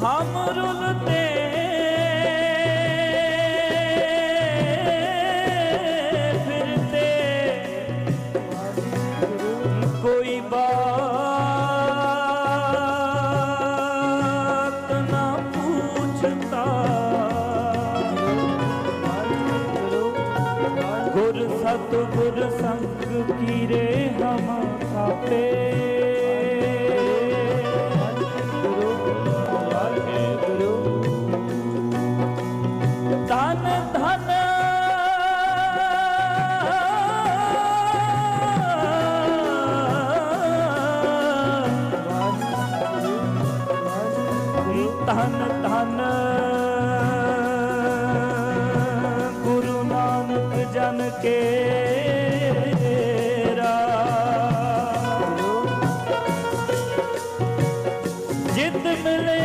हम रुलते फिरते कोई बात ना पूछता गुर सतगुर संग की रे हम छापे ਧਨ। ਧਨ ਗੁਰੂ ਨਾਨਕ ਜਨ ਕੇਰਾ। ਜਿਤ ਮਿਲੇ।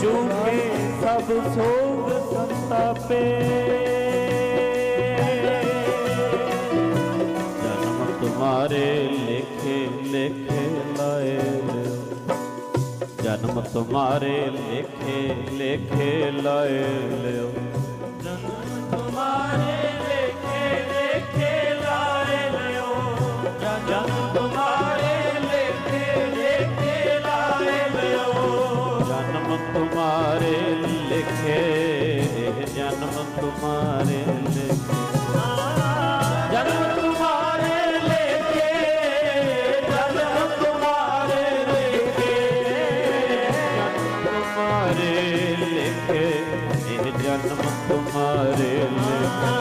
ਚੂਕੇ ਸਭ ਸੋਗ ਸੰਤਾਪੇ। ਤੁਮਾਰੇ ਲੇਖੇ ਲੇਖੇ ਲਾਏ ਲਿਓ। ਜਨਮ ਤੁਮਾਰੇ ਲੇਖੇ ਲੇਖੇ ਲਾਏ ਲਿਓ। ਤੁਮਾਰੇ ਜਨਮ ਤੁਮਾਰੇ ਲੈ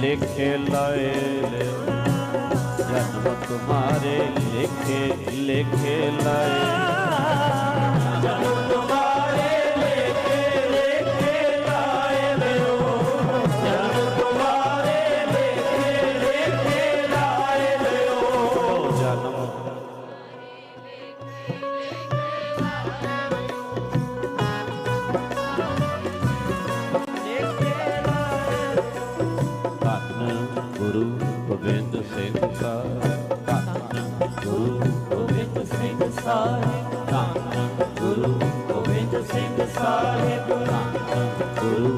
ਲਿਖੇ ਲਾਏ ਜਨਮ ਤੁਮਾਰੇ ਲਿਖੇ ਲਿਖੇ ਲਾਏ ਗੋਬਿੰਦ ਸਿੰਘ ਸਾਹਿਬ। ਧੰਨ ਗੁਰੂ ਗੋਬਿੰਦ ਸਿੰਘ ਸਾਹਿਬ। ਧੰਨ ਗੁਰੂ ਗੋਬਿੰਦ ਸਿੰਘ ਸਾਹਿਬ। ਧੰਨ ਗੁਰੂ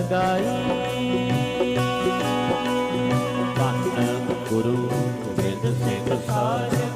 ਜਗਾਈ ਧੰਨ ਗੁਰੂ ਗੋਬਿੰਦ ਸਿੰਘ ਸਾਹਿਬ।